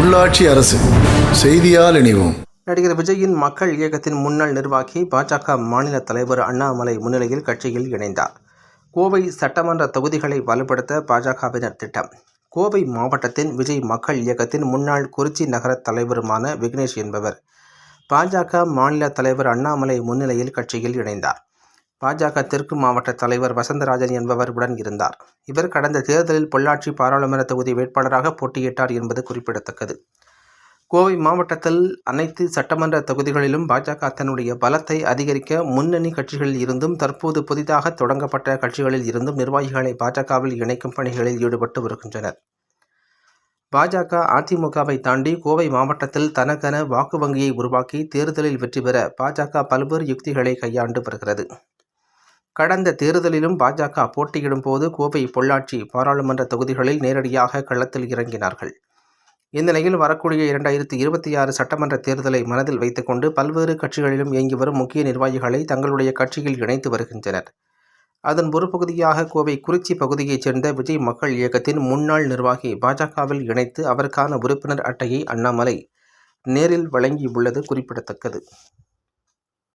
உள்ளாட்சி அரசு. செய்தியால் இணைவோம். நடிகர் விஜயின் மக்கள் இயக்கத்தின் முன்னாள் நிர்வாகி பாஜக மாநில தலைவர் அண்ணாமலை முன்னிலையில் கட்சியில் இணைந்தார். கோவை சட்டமன்ற தொகுதிகளை வலுப்படுத்த பாஜகவினர் திட்டம். கோவை மாவட்டத்தின் விஜய் மக்கள் இயக்கத்தின் முன்னாள் குறிச்சி நகர தலைவருமான விக்னேஷ் என்பவர் பாஜக மாநில தலைவர் அண்ணாமலை முன்னிலையில் கட்சியில் இணைந்தார். பாஜக தெற்கு மாவட்ட தலைவர் வசந்தராஜன் என்பவர் உடன் இருந்தார். இவர் கடந்த தேர்தலில் பொள்ளாச்சி பாராளுமன்ற தொகுதி வேட்பாளராக போட்டியிட்டார் என்பது குறிப்பிடத்தக்கது. கோவை மாவட்டத்தில் அனைத்து சட்டமன்ற தொகுதிகளிலும் பாஜக தன்னுடைய பலத்தை அதிகரிக்க முன்னணி கட்சிகளில் இருந்தும் தற்போது புதிதாக தொடங்கப்பட்ட கட்சிகளில் இருந்தும் நிர்வாகிகளை பாஜகவில் இணைக்கும் பணிகளில் ஈடுபட்டு வருகின்றனர். பாஜக அதிமுகவை தாண்டி கோவை மாவட்டத்தில் தனக்கென வாக்கு வங்கியை உருவாக்கி தேர்தலில் வெற்றி பெற பாஜக பல்வேறு யுக்திகளை கையாண்டு வருகிறது. கடந்த தேர்தலிலும் பாஜக போட்டியிடும் போது கோவை பொள்ளாச்சி பாராளுமன்ற தொகுதிகளில் நேரடியாக களத்தில் இறங்கினார்கள். இந்நிலையில் வரக்கூடிய இரண்டாயிரத்தி இருபத்தி ஆறு சட்டமன்ற தேர்தலை மனதில் வைத்துக்கொண்டு பல்வேறு கட்சிகளிலும் இயங்கி வரும் முக்கிய நிர்வாகிகளை தங்களுடைய கட்சியில் இணைத்து வருகின்றனர். அதன் ஒரு பகுதியாக கோவை குறிச்சி பகுதியைச் சேர்ந்த விஜய் மக்கள் இயக்கத்தின் முன்னாள் நிர்வாகி பாஜகவில் இணைத்து அவருக்கான உறுப்பினர் அட்டையை அண்ணாமலை நேரில் வழங்கியுள்ளது குறிப்பிடத்தக்கது.